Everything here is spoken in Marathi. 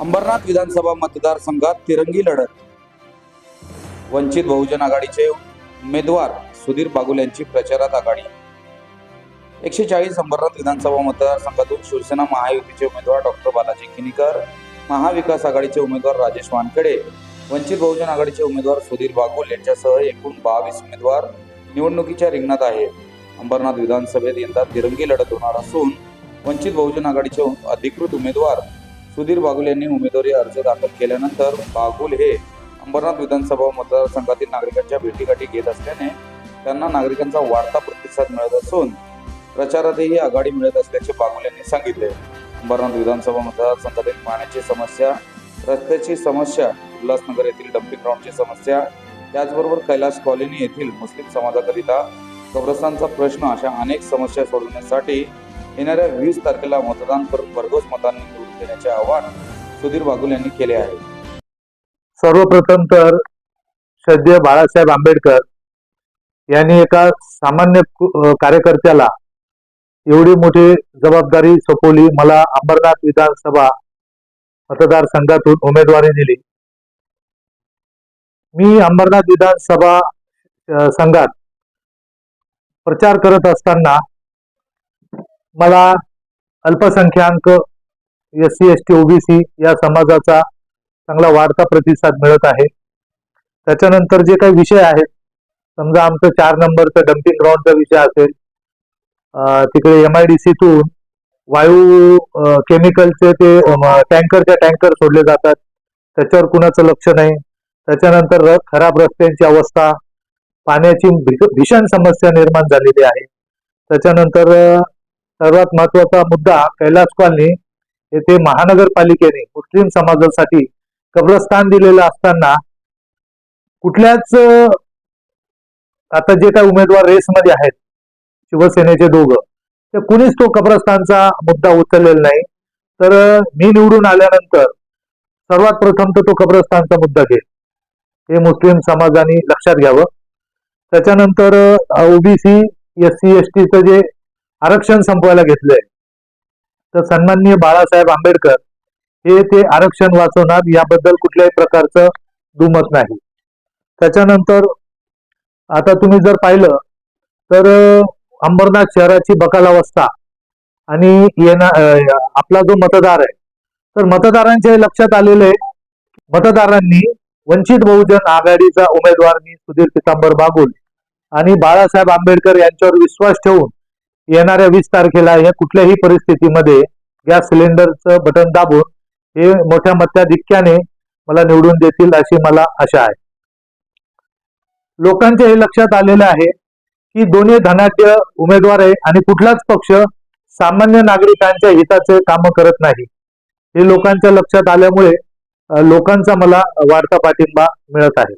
अंबरनाथ विधानसभा मतदारसंघात तिरंगी लढत. वंचित बहुजन आघाडीचे उमेदवार सुधीर बागुल यांची प्रचारात आघाडी. एकशे चाळीस अंबरनाथ विधानसभा मतदारसंघातून शिवसेना महायुतीचे उमेदवार डॉक्टर बालाजी किनीकर महाविकास आघाडीचे उमेदवार राजेश वानखेडे वंचित बहुजन आघाडीचे उमेदवार सुधीर बागुल यांच्यासह एकूण बावीस उमेदवार निवडणुकीच्या रिंगणात आहे. अंबरनाथ विधानसभेत यंदा तिरंगी लढत होणार असून वंचित बहुजन आघाडीचे अधिकृत उमेदवार सुधीर बागुल यांनी उमेदवारी अर्ज दाखल केल्यानंतर बागुल हे अंबरनाथ विधानसभा मतदारसंघातील नागरिकांच्या भेटीगाठी घेत असल्याने त्यांना नागरिकांचा वाढता प्रतिसाद मिळत असून प्रचारातही आघाडी मिळत असल्याचे बागुल यांनी सांगितले. अंबरनाथ विधानसभा मतदारसंघातील पाण्याची समस्या रस्त्याची समस्या उल्हासनगर येथील डम्पिंग ग्राउंडची समस्या त्याचबरोबर कैलास कॉलनी येथील मुस्लिम समाजाकरिता कब्रस्तानचा प्रश्न अशा अनेक समस्या सोडवण्यासाठी येणाऱ्या वीस तारखेला मतदान करून भरघोस मतांनी निवडून देण्याचे आवाहन सुधीर बागुल यांनी केले आहे. सर्वप्रथम तर सद्य बाळासाहेब आंबेडकर यांनी एका सामान्य कार्यकर्त्याला एवढी मोठी जबाबदारी सोपवली. मला अंबरनाथ विधानसभा मतदारसंघातून उमेदवारी दिली. मी अंबरनाथ विधानसभा संघात प्रचार करत असताना मला अल्पसंख्याक S C S T OBC या समाजाचा चांगला वाढता प्रतिसाद मिळत आहे. त्याच्यानंतर जे काही विषय आहेत समजा आमचं चार नंबरचं डम्पिंग ग्राउंडचा विषय असेल तिकडे एम आय डी सीतून वायू केमिकलचे ते टँकरच्या टँकर सोडले जातात. त्याच्यावर कुणाचं लक्ष नाही. त्याच्यानंतर र- खराब रस्त्यांची अवस्था पाण्याची भीषण समस्या निर्माण झालेली आहे. त्याच्यानंतर सर्वात महत्त्वाचा मुद्दा कैलास कॉलनी येथे महानगरपालिकेने मुस्लिम समाजासाठी कब्रस्तान दिलेलं असताना कुठल्याच आता जे काही उमेदवार रेसमध्ये आहेत शिवसेनेचे दोघं तर कुणीच तो कब्रस्तानचा मुद्दा उचललेला नाही. तर मी निवडून आल्यानंतर सर्वात प्रथम तर तो कब्रस्तानचा मुद्दा घेईल. हे मुस्लिम समाजाने लक्षात घ्यावं. त्याच्यानंतर ओबीसी एस सी एस टीचं जे आरक्षण संपवायला घेतलंय तर सन्माननीय बाळासाहेब आंबेडकर हे ते आरक्षण वाचवणार याबद्दल कुठल्याही प्रकारचं दुमत नाही. त्याच्यानंतर आता तुम्ही जर पाहिलं तर अंबरनाथ शहराची बकालावस्था आणि येणार आपला जो मतदार आहे तर मतदारांच्या लक्षात आलेलं आहे मतदारांनी वंचित बहुजन आघाडीचा उमेदवार मी सुधीर पितांबर बागुल आणि बाळासाहेब आंबेडकर यांच्यावर विश्वास ठेवून येणाऱ्या वीस तारखेला या कुठल्याही परिस्थितीमध्ये गॅस सिलेंडरचं बटन दाबून हे मोठ्या मत्याधिक्याने मला निवडून देतील अशी मला आशा आहे. लोकांच्या हे लक्षात आलेलं आहे की दोन्ही धनाढ्य उमेदवार आहे आणि कुठलाच पक्ष सामान्य नागरिकांच्या हिताचे काम करत नाही. हे लोकांच्या लक्षात आल्यामुळे लोकांचा मला वाढता पाठिंबा मिळत आहे.